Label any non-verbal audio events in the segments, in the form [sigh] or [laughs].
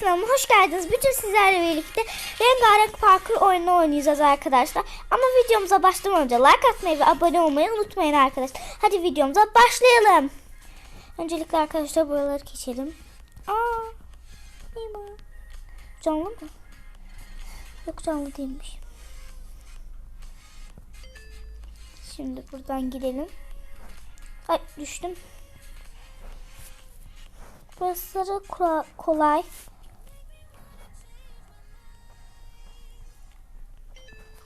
Kanalıma hoş geldiniz. Bütün sizlerle birlikte rengarenk parkur oyunu oynayacağız arkadaşlar. Ama videomuza başlamadan önce like atmayı ve abone olmayı unutmayın arkadaşlar. Hadi videomuza başlayalım. Öncelikle arkadaşlar buraları geçelim. Aa, iyi bu. Canlı mı? Yok canlı değilmiş. Şimdi buradan gidelim. Ay düştüm. Burası kolay.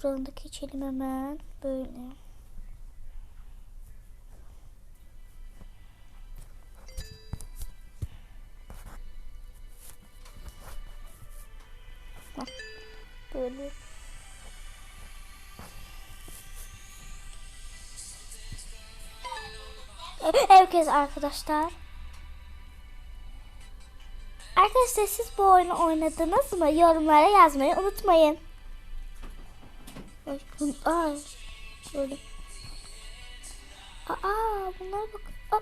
Buradan da geçelim hemen. Böyle. Böyle. Herkes arkadaşlar. Arkadaşlar siz bu oyunu oynadınız mı? Yorumlara yazmayı unutmayın. Ay. Şöyle. Aa, bunlara bak. Aa.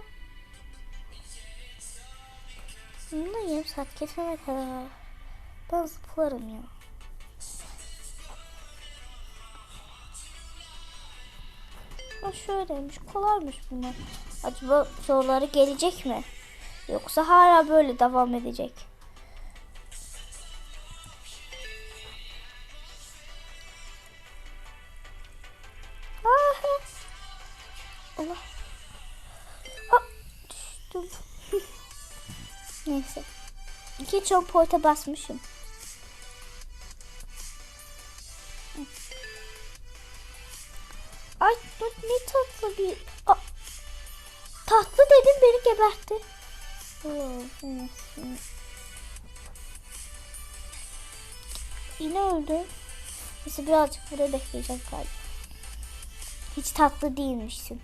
Bununla yarım saat geçene kadar. Ben zıplarım ya. Ha şöyleymiş. Kolaymış bunlar. Acaba soruları gelecek mi? Yoksa hala böyle devam edecek. Allah. Ah, düştüm. [laughs] Neyse. İki çok porta basmışım. Ay dur ne tatlı bir... Aa, tatlı dedim beni gebertti. Yine öldü. Neyse birazcık burada bekleyeceğim galiba. Hiç tatlı değilmişsin.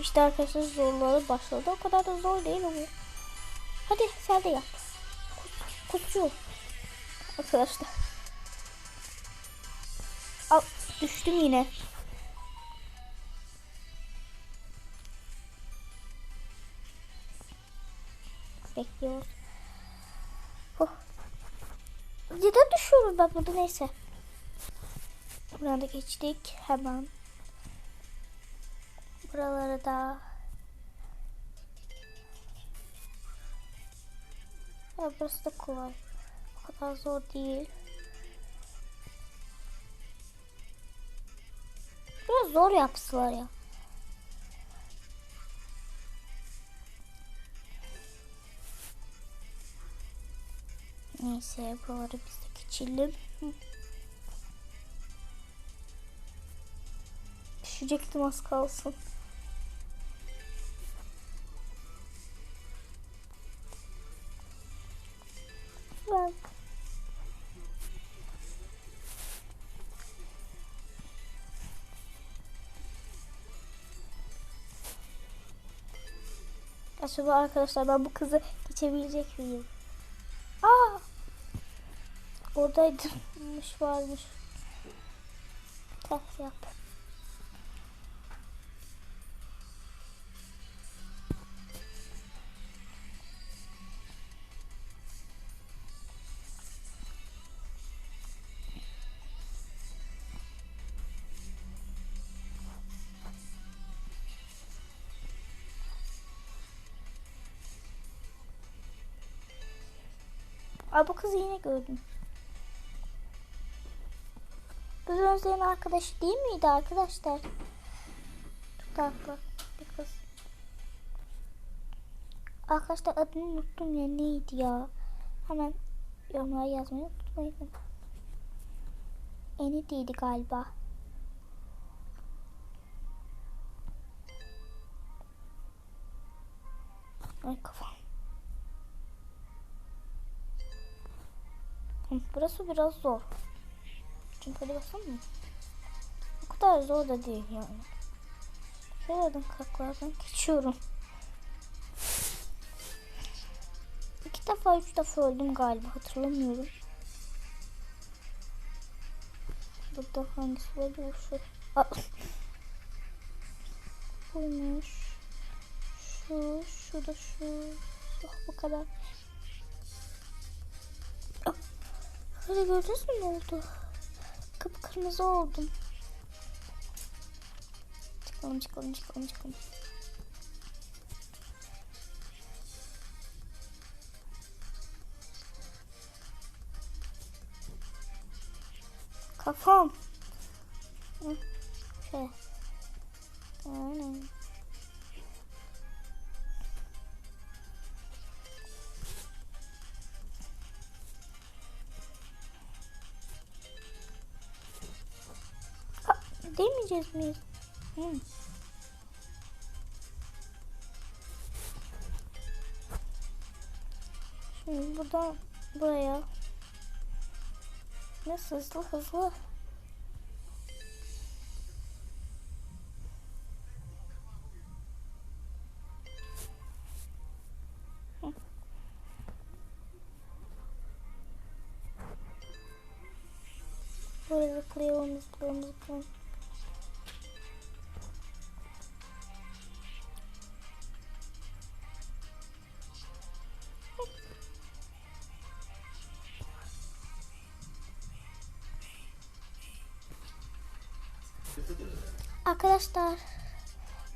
İşte arkadaşlar zorları başladı. O kadar da zor değil ama. Hadi sen de yap. Kutu. Arkadaşlar. Al düştüm yine. Bekliyoruz. Oh. Neden düşüyorum ben burada neyse. Buradan da geçtik hemen. Buraları da. Ya burası da kolay. O kadar zor değil. Biraz zor yapsılar ya. Neyse buraları biz de geçelim. Düşecektim az kalsın. Acaba arkadaşlar ben bu kızı geçebilecek miyim? Aa! Oradaymış [laughs] varmış. Ters yap. Aa bu kızı yine gördüm. Bu Özlem'in arkadaşı değil miydi arkadaşlar? Çok tatlı bir kız. Arkadaşlar adını unuttum ya neydi ya? Hemen yorumlara yazmayı unutmayın. Enidiydi galiba. Ay kafam. Burası biraz zor. Çünkü hadi baksana. O kadar zor da değil yani. Şuradan kaklardan geçiyorum. İki defa üç defa öldüm galiba hatırlamıyorum. Burada hangisi var? Bu şu. Buymuş. Şu, Şurada şu. Oh, bu kadar. Böyle gördünüz mü ne oldu? Kıpkırmızı oldum. Çıkalım çıkalım çıkalım çıkalım. Kafam. Şöyle. Aynen. Hı. Şimdi buradan buraya. Nasıl hızlı hızlı. Hı. Böyle zıplayalım zıplayalım zıplayalım. Arkadaşlar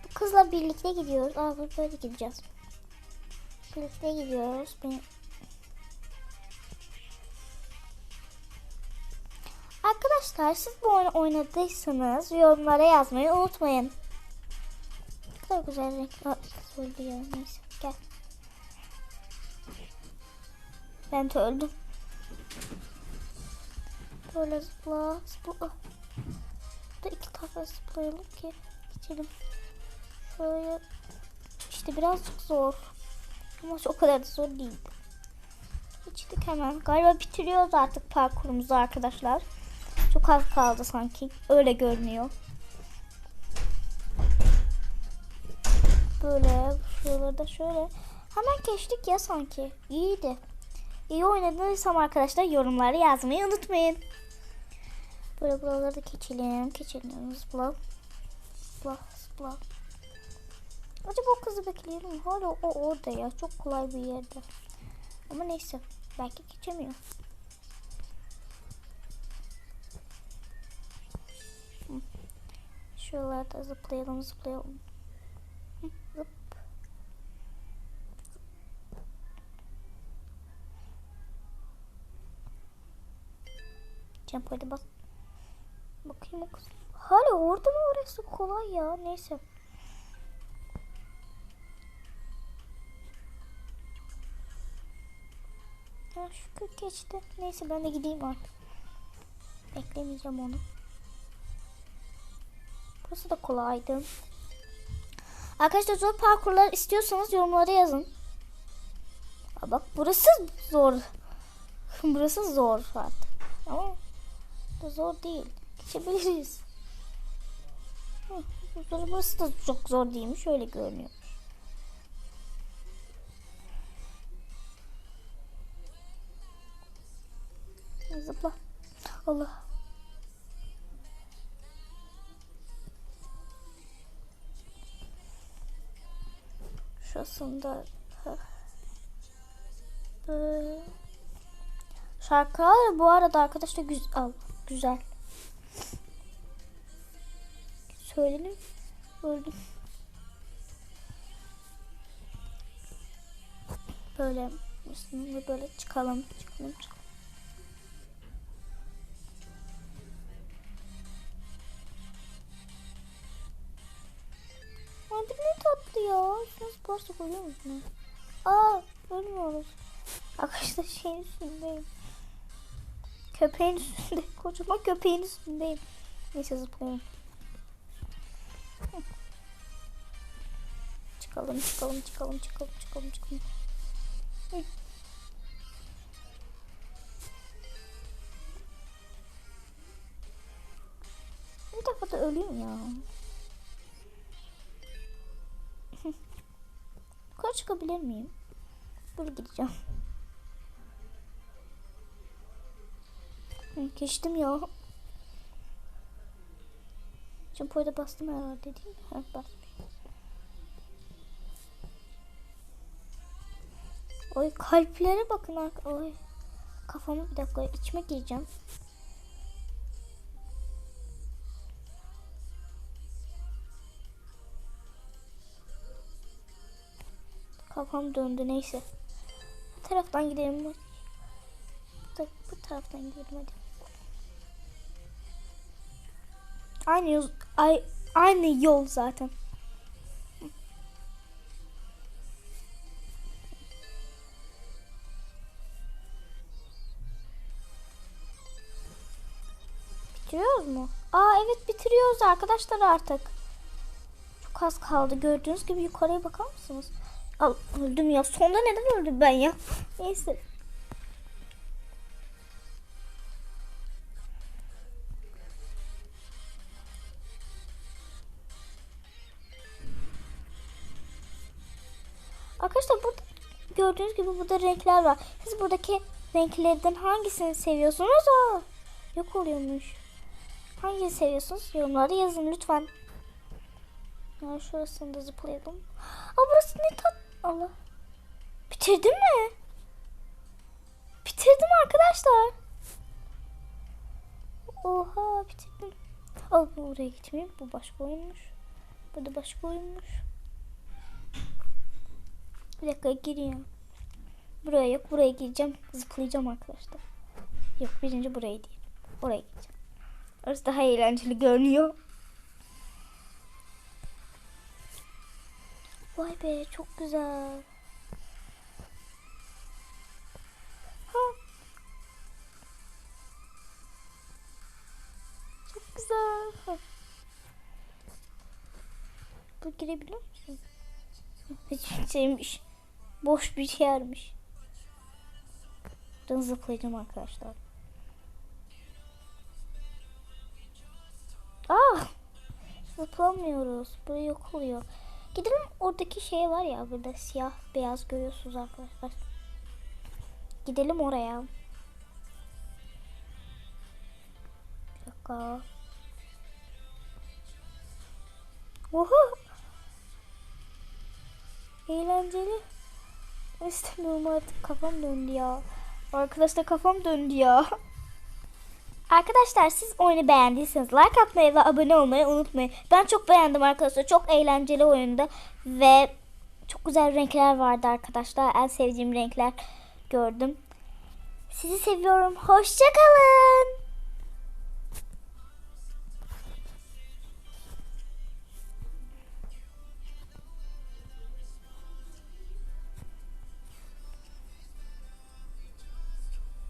bu kızla birlikte gidiyoruz. Aa böyle gideceğiz. Birlikte gidiyoruz. Ben... Arkadaşlar siz bu oyunu oynadıysanız yorumlara yazmayı unutmayın. Ne kadar güzel renk. Öldü. Neyse gel. Ben de öldüm. Böyle zıpla zıpla. Da iki tarafa zıplayalım ki geçelim. Şöyle işte birazcık zor. Ama o kadar da zor değil. Geçtik hemen. Galiba bitiriyoruz artık parkurumuzu arkadaşlar. Çok az kaldı sanki. Öyle görünüyor. Böyle şuralarda şöyle. Hemen geçtik ya sanki. İyiydi. İyi oynadıysam arkadaşlar yorumlara yazmayı unutmayın. Böyle buraları da geçelim. Geçelim. Zıpla. Zıpla. Zıpla. Acaba o kızı bekleyelim mi? Hala o orada ya. Çok kolay bir yerde. Ama neyse. Belki geçemiyor. Şuralarda zıplayalım zıplayalım. Zıp. Hadi bas. Bakayım o kız. Hala orada mı orası kolay ya. Neyse. Ha şu geçti. Neyse ben de gideyim artık. Beklemeyeceğim onu. Burası da kolaydı. Arkadaşlar zor parkurlar istiyorsanız yorumlara yazın. Aa, bak burası zor. [laughs] burası zor artık. Ama da zor değil. Geçebiliriz. Burası da çok zor değilmiş. Öyle görünüyor. Zıpla. Allah. Şurasında Böyle. Şarkılar bu arada arkadaşlar güzel. Güzel. Söyledim. Öldüm. Böyle üstüne böyle çıkalım. Çıkalım çıkalım. Abi ne tatlı ya. Şuna sporsa koyuyor musun? Aa ölmüyoruz. Arkadaşlar şeyin üstündeyim. Köpeğin üstünde. Kocaman köpeğin üstündeyim. Neyse zıplayalım. Çıkalım çıkalım çıkalım çıkalım çıkalım çıkalım. Hı. Bir defa da öleyim ya. [laughs] Yukarı çıkabilir miyim? Böyle gideceğim. Geçtim ya. Jumpo'ya da bastım herhalde değil mi? Ha, basmış. Oy kalplere bakın. Oy. Kafamı bir dakika içime gireceğim. Kafam döndü neyse. Bu taraftan gidelim. Bu, bu, taraftan gidelim hadi. Aynı yol, ay, aynı yol zaten. Bitiriyoruz mu? Aa evet bitiriyoruz arkadaşlar artık. Çok az kaldı. Gördüğünüz gibi yukarıya bakar mısınız? Al, öldüm ya. Sonda neden öldüm ben ya? [laughs] Neyse. Arkadaşlar burada gördüğünüz gibi burada renkler var. Siz buradaki renklerden hangisini seviyorsunuz? Aa, yok oluyormuş. Hangisini seviyorsunuz? Yorumlarda yazın lütfen. Ya şurasını da zıplayalım. Aa burası ne tat... Allah. Bitirdim mi? Bitirdim arkadaşlar. Oha bitirdim. Al buraya gitmeyeyim. Bu başka oyunmuş. Bu da başka oyunmuş. Bir dakika gireyim. Buraya yok. Buraya gireceğim. Zıplayacağım arkadaşlar. Yok birinci buraya değil. Oraya gideceğim. Orası daha eğlenceli görünüyor. Vay be çok güzel. Ha. Çok güzel. Ha. Bu girebiliyor musun? Hiç şeymiş. Boş bir yermiş. Buradan zıplayacağım arkadaşlar. Zıplamıyoruz. Buraya yok oluyor. Gidelim oradaki şey var ya burada siyah beyaz görüyorsunuz arkadaşlar. Gidelim oraya. Bir dakika. Oha! Eğlenceli. İstemiyorum artık kafam döndü ya. Arkadaşlar kafam döndü ya. [laughs] Arkadaşlar siz oyunu beğendiyseniz like atmayı ve abone olmayı unutmayın. Ben çok beğendim arkadaşlar. Çok eğlenceli oyunda ve çok güzel renkler vardı arkadaşlar. En sevdiğim renkler gördüm. Sizi seviyorum. Hoşçakalın.